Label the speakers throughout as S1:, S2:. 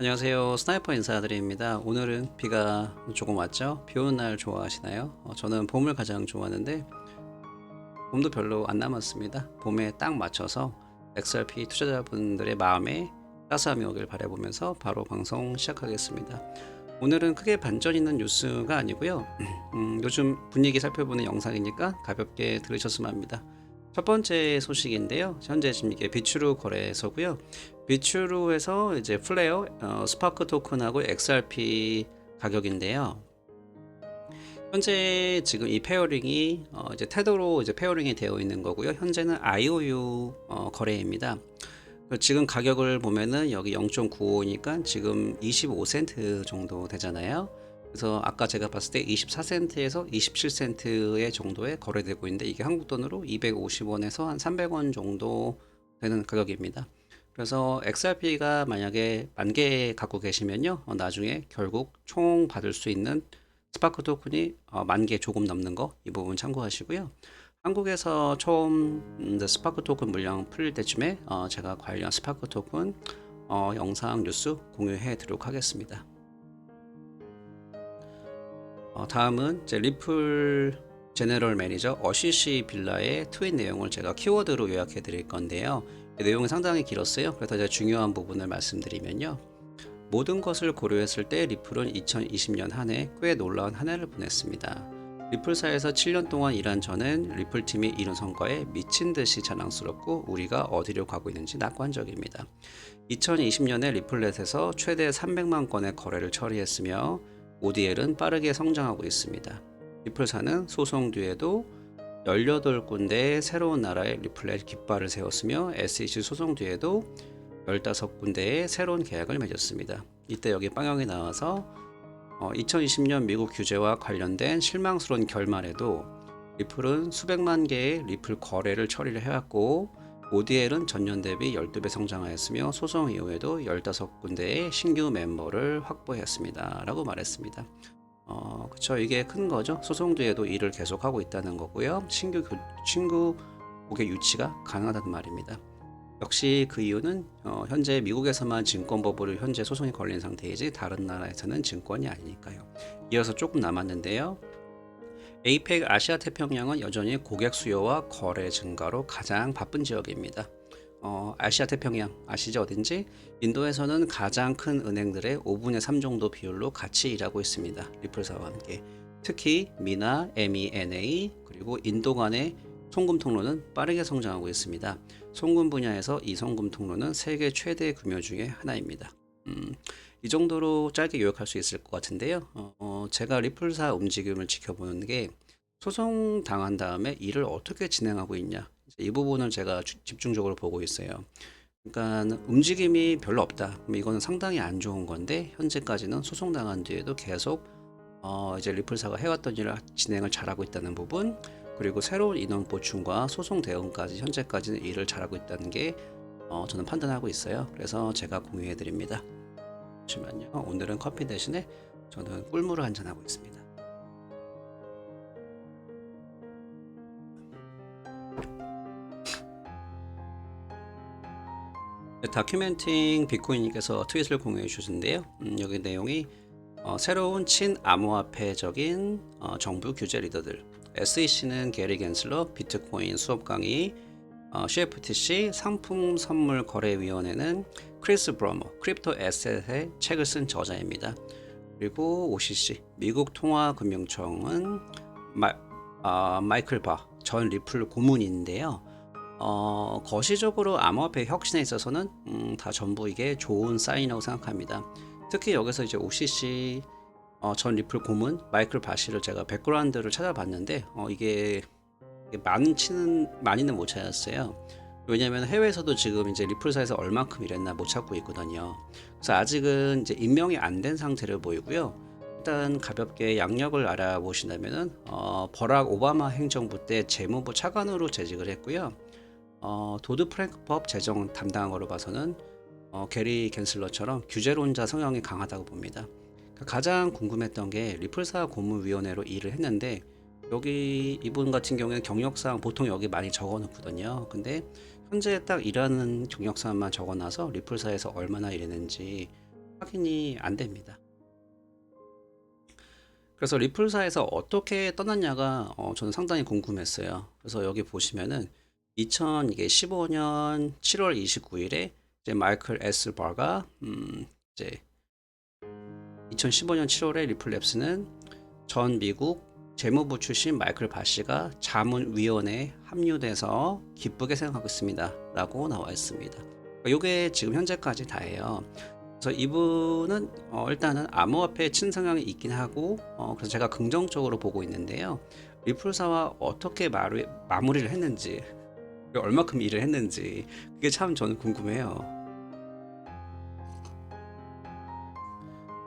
S1: 안녕하세요. 스나이퍼 인사드립니다. 오늘은 비가 조금 왔죠? 비 오는 날 좋아하시나요? 어, 저는 봄을 가장 좋아하는데 봄도 별로 안 남았습니다. 봄에 딱 맞춰서 XRP 투자자분들의 마음에 따스함이 오길 바라보면서 바로 방송 시작하겠습니다. 오늘은 크게 반전 있는 뉴스가 아니고요. 음, 요즘 분위기 살펴보는 영상이니까 가볍게 들으셨으면 합니다. 첫 번째 소식인데요. 현재 지금 이게 비추루 거래소고요. 비추루에서 이제 플레어, 어, 스파크 토큰하고 XRP 가격인데요. 현재 지금 이 페어링이 어, 이제 테더로 이제 페어링이 되어 있는 거고요. 현재는 IOU 어, 거래입니다. 그 지금 가격을 보면은 여기 0.95니까 지금 25센트 정도 되잖아요. 그래서 아까 제가 봤을 때 24센트에서 27센트의 정도에 거래되고 있는데 이게 한국 돈으로 250원에서 한 300원 정도 되는 가격입니다. 그래서 XRP가 만약에 만 개 갖고 계시면요, 어, 나중에 결국 총 받을 수 있는 스파크 토큰이 어, 만개 조금 넘는 거 이 부분 참고하시고요. 한국에서 처음 음, 스파크 토큰 물량 풀릴 때쯤에 어, 제가 관련 스파크 토큰 어, 영상 뉴스 공유해 드리도록 하겠습니다. 어, 다음은 이제 리플 제너럴 매니저 어시시 빌라의 트윗 내용을 제가 키워드로 요약해 드릴 건데요. 이 내용이 상당히 길었어요. 그래서 이제 중요한 부분을 말씀드리면요. 모든 것을 고려했을 때 리플은 2020년 한 해 꽤 놀라운 한 해를 보냈습니다. 리플사에서 7년 동안 일한 저는 리플팀이 이룬 성과에 미친 듯이 자랑스럽고 우리가 어디로 가고 있는지 낙관적입니다. 2020년에 리플넷에서 최대 300만 건의 거래를 처리했으며 ODL은 빠르게 성장하고 있습니다. 리플사는 소송 뒤에도 18군데의 새로운 나라의 리플렛 깃발을 세웠으며 SEC 소송 뒤에도 15군데의 새로운 계약을 맺었습니다. 이때 여기 빵형이 나와서 어, 2020년 미국 규제와 관련된 실망스러운 결말에도 리플은 수백만 개의 리플 거래를 처리를 해왔고 ODL은 전년 대비 12배 성장하였으며 소송 이후에도 15군데의 신규 멤버를 확보했습니다. 라고 말했습니다. 어, 그쵸. 이게 큰 거죠. 소송 뒤에도 일을 계속하고 있다는 거고요. 신규, 교, 신규 고객 유치가 가능하다는 말입니다. 역시 그 이유는 어, 현재 미국에서만 증권법으로 현재 소송이 걸린 상태이지 다른 나라에서는 증권이 아니니까요. 이어서 조금 남았는데요. 에이펙 아시아 태평양은 여전히 고객 수요와 거래 증가로 가장 바쁜 지역입니다. 어, 아시아 태평양 아시죠 어딘지? 인도에서는 가장 큰 은행들의 5분의 3 정도 비율로 같이 일하고 있습니다. 리플사와 함께. 특히 미나, MENA 그리고 인도 간의 송금 통로는 빠르게 성장하고 있습니다. 송금 분야에서 이 송금 통로는 세계 최대 금융 중의 하나입니다. 음, 이 정도로 짧게 요약할 수 있을 것 같은데요. 어, 어, 제가 리플사 움직임을 지켜보는 게 소송 당한 다음에 일을 어떻게 진행하고 있냐 이 부분을 제가 주- 집중적으로 보고 있어요. 그러니까 움직임이 별로 없다. 이거는 상당히 안 좋은 건데 현재까지는 소송 당한 뒤에도 계속 어, 이제 리플사가 해왔던 일을 진행을 잘하고 있다는 부분 그리고 새로운 인원 보충과 소송 대응까지 현재까지는 일을 잘하고 있다는 게 어, 저는 판단하고 있어요. 그래서 제가 공유해 드립니다. 잠시만요. 오늘은 커피 대신에 저는 꿀물을 한잔 하고 있습니다. 다큐멘팅 비코인님께서 트윗을 공유해 주셨는데요. 음, 여기 내용이 어, 새로운 친암호화폐적인 어, 정부 규제 리더들 SEC는 게리 겐슬러 비트코인 수업 강의 어, CFTC 상품 선물 거래위원회는 크리스 브러머 크립토 에셋의 책을 쓴 저자입니다. 그리고 OCC 미국 통화금융청은 마, 아, 마이클 바 전 리플 고문인데요. 어, 거시적으로 암호화폐 혁신에 있어서는 음, 다 전부 이게 좋은 사인이라고 생각합니다. 특히 여기서 이제 OCC 어, 전 리플 고문 마이클 바시를 제가 백그라운드를 찾아봤는데 어, 이게 많지는 많이는 못 찾았어요. 왜냐하면 해외에서도 지금 이제 리플사에서 얼만큼 일했나 못 찾고 있거든요. 그래서 아직은 이제 임명이 안 된 상태를 보이고요. 일단 가볍게 양력을 알아보신다면은 어, 버락 오바마 행정부 때 재무부 차관으로 재직을 했고요. 어, 도드 프랭크법 제정 담당으로 봐서는 어, 게리 겐슬러처럼 규제론자 성향이 강하다고 봅니다. 그러니까 가장 궁금했던 게 리플사 고문위원회로 일을 했는데 여기 이분 같은 경우에는 경력상 보통 여기 많이 적어놓거든요. 근데 현재 딱 일하는 경력상만 적어놔서 리플사에서 얼마나 일했는지 확인이 안 됩니다. 그래서 리플사에서 어떻게 떠났냐가 어, 저는 상당히 궁금했어요. 그래서 여기 보시면은 2015년 7월 29일에 이제 마이클 바가 음, 이제 2015년 7월에 리플랩스는 전 미국 재무부 출신 마이클 바시가 자문위원회에 합류돼서 기쁘게 생각하고 있습니다. 라고 나와 있습니다. 이게 지금 현재까지 다예요. 그래서 이분은 어, 일단은 암호화폐 친성향이 있긴 하고 어, 그래서 제가 긍정적으로 보고 있는데요. 리플사와 어떻게 마무리를 했는지 얼마큼 일을 했는지 그게 참 저는 궁금해요.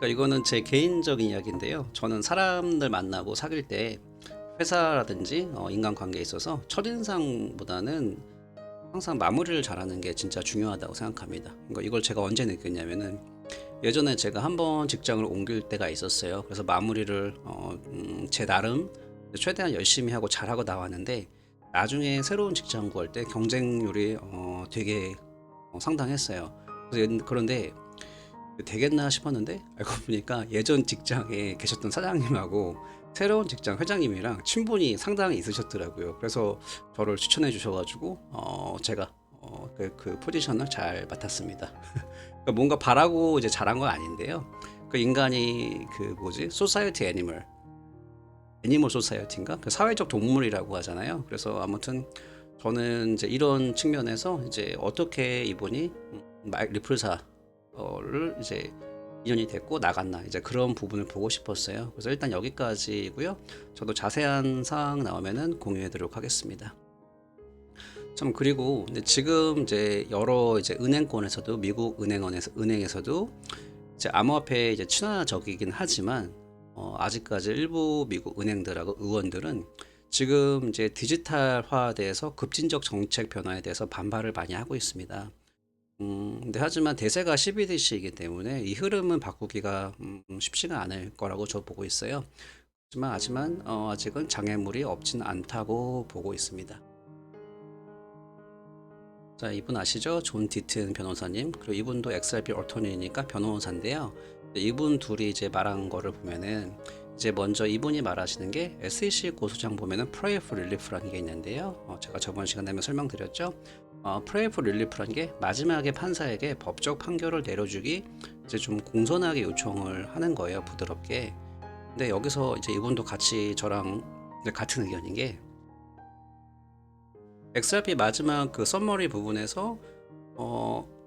S1: 그러니까 이거는 제 개인적인 이야기인데요. 저는 사람들 만나고 사귈 때 회사라든지 어, 인간관계에 있어서 첫인상보다는 항상 마무리를 잘하는 게 진짜 중요하다고 생각합니다. 그러니까 이걸 제가 언제 느꼈냐면은 예전에 제가 한번 직장을 옮길 때가 있었어요. 그래서 마무리를 어, 음, 제 나름 최대한 열심히 하고 잘하고 나왔는데 나중에 새로운 직장 구할 때 경쟁률이 어, 되게 어, 상당했어요. 그런데 되겠나 싶었는데 알고 보니까 예전 직장에 계셨던 사장님하고 새로운 직장 회장님이랑 친분이 상당히 있으셨더라고요. 그래서 저를 추천해 주셔가지고 어, 제가 어, 그, 그 포지션을 잘 맡았습니다. 그러니까 뭔가 바라고 이제 잘한 건 아닌데요. 그 인간이 그 뭐지 소사이어티 애니멀 애니멀 소사이어티인가 그 사회적 동물이라고 하잖아요. 그래서 아무튼 저는 이제 이런 측면에서 이제 어떻게 이분이 리플사를 이제 인연이 됐고 나갔나 이제 그런 부분을 보고 싶었어요. 그래서 일단 여기까지고요. 저도 자세한 사항 나오면은 공유해드리도록 하겠습니다. 참 그리고 지금 이제 여러 이제 은행권에서도 미국 은행원에서 은행에서도 이제 암호화폐 이제 친화적이긴 하지만 어, 아직까지 일부 미국 은행들하고 의원들은 지금 이제 디지털화돼서 급진적 정책 변화에 대해서 반발을 많이 하고 있습니다. 음, 근데 하지만 대세가 CBDC이기 때문에 이 흐름은 바꾸기가 음, 쉽지가 않을 거라고 저 보고 있어요. 하지만 하지만 어, 아직은 장애물이 없진 않다고 보고 있습니다. 자, 이분 아시죠? 존 디튼 변호사님. 그리고 이분도 XRP 어토니니까 변호사인데요. 이분 둘이 이제 말한 거를 보면은 이제 먼저 이분이 말하시는 게 SEC 고소장 보면은 Pray for Relief라는 게 있는데요. 어, 제가 저번 시간에 설명드렸죠. 어, Pray for Relief라는 게 마지막에 판사에게 법적 판결을 내려주기 이제 좀 공손하게 요청을 하는 거예요. 부드럽게. 근데 여기서 이제 이분도 같이 저랑 이제 같은 의견인 게 XRP 마지막 그 썸머리 부분에서 어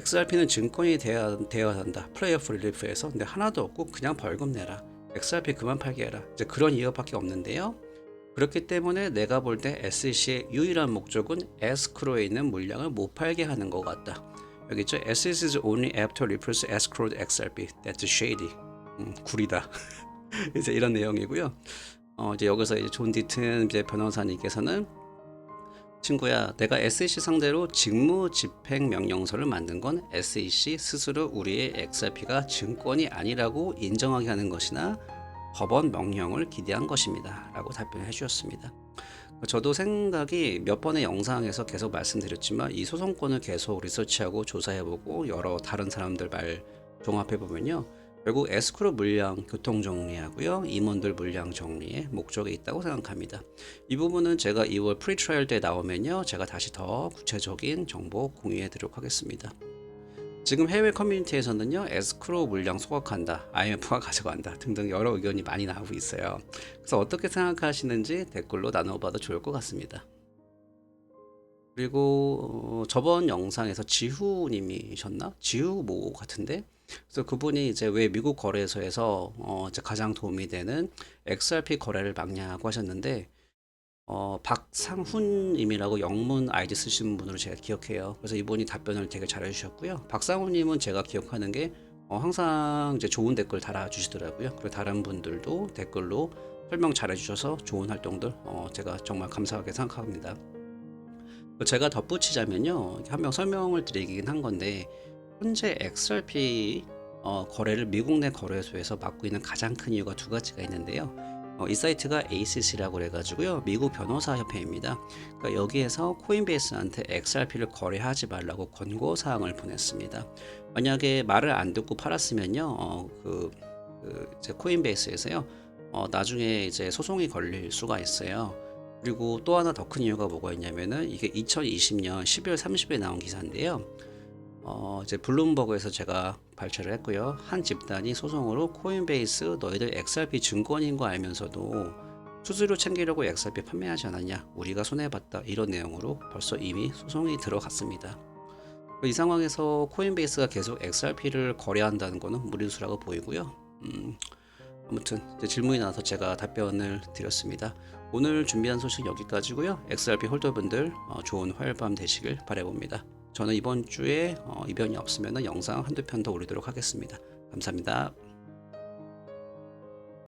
S1: XRP는 증권이 되어야, 되어야 한다. 플레이어 프리 릴프에서 근데 하나도 없고 그냥 벌금 내라. XRP 그만 팔게 해라. 이제 그런 이유밖에 없는데요. 그렇기 때문에 내가 볼 때 SEC의 유일한 목적은 에스크로에 있는 물량을 못 팔게 하는 것 같다. 여기 있죠. SEC is only after Ripple's escrowed XRP. That's shady. 음, 구리다. 이제 이런 내용이고요. 어, 이제 여기서 이제 존 디튼 이제 변호사님께서는 친구야, 내가 SEC 상대로 직무 집행 명령서를 만든 건 SEC 스스로 우리의 XRP가 증권이 아니라고 인정하게 하는 것이나 법원 명령을 기대한 것입니다. 라고 답변해 주셨습니다. 저도 생각이 몇 번의 영상에서 계속 말씀드렸지만 이 소송권을 계속 리서치하고 조사해보고 여러 다른 사람들 말 종합해보면요. 결국 에스크로 물량 교통 정리하고요. 임원들 물량 정리에 목적이 있다고 생각합니다. 이 부분은 제가 2월 프리트라이얼 때 나오면요. 제가 다시 더 구체적인 정보 공유해 드리도록 하겠습니다. 지금 해외 커뮤니티에서는요. 에스크로 물량 소각한다. IMF가 가져간다. 등등 여러 의견이 많이 나오고 있어요. 그래서 어떻게 생각하시는지 댓글로 나눠봐도 좋을 것 같습니다. 그리고 어, 저번 영상에서 지후님이셨나? 지후 모 같은데 그래서 그분이 이제 왜 미국 거래소에서 어 이제 가장 도움이 되는 XRP 거래를 막냐고 하셨는데 어 박상훈님이라고 영문 아이디 쓰신 분으로 제가 기억해요. 그래서 이분이 답변을 되게 잘해 주셨고요. 박상훈님은 제가 기억하는 게 어, 항상 이제 좋은 댓글 달아주시더라고요. 그리고 다른 분들도 댓글로 설명 잘해 주셔서 좋은 활동들 어, 제가 정말 감사하게 생각합니다. 제가 덧붙이자면요. 한 명 설명을 드리긴 한 건데 현재 XRP 어, 거래를 미국 내 거래소에서 맡고 있는 가장 큰 이유가 두 가지가 있는데요. 어, 이 사이트가 ACC라고 해가지고요. 미국 변호사 협회입니다. 그러니까 여기에서 코인베이스한테 XRP를 거래하지 말라고 권고 사항을 보냈습니다. 만약에 말을 안 듣고 팔았으면요, 어, 그, 그 이제 코인베이스에서요, 어, 나중에 이제 소송이 걸릴 수가 있어요. 그리고 또 하나 더 큰 이유가 뭐가 있냐면은 이게 2020년 12월 30일에 나온 기사인데요. 어, 이제 블룸버그에서 제가 발췌를 했고요. 한 집단이 소송으로 코인베이스 너희들 XRP 증권인 거 알면서도 수수료 챙기려고 XRP 판매하지 않았냐? 우리가 손해봤다. 이런 내용으로 벌써 이미 소송이 들어갔습니다. 이 상황에서 코인베이스가 계속 XRP를 거래한다는 것은 무리수라고 보이고요. 음, 아무튼 질문이 나와서 제가 답변을 드렸습니다. 오늘 준비한 소식 여기까지고요. XRP 홀더분들 어, 좋은 활밤 되시길 바라봅니다. 저는 이번 주에 어, 이변이 없으면 영상 한두 편 더 올리도록 하겠습니다. 감사합니다.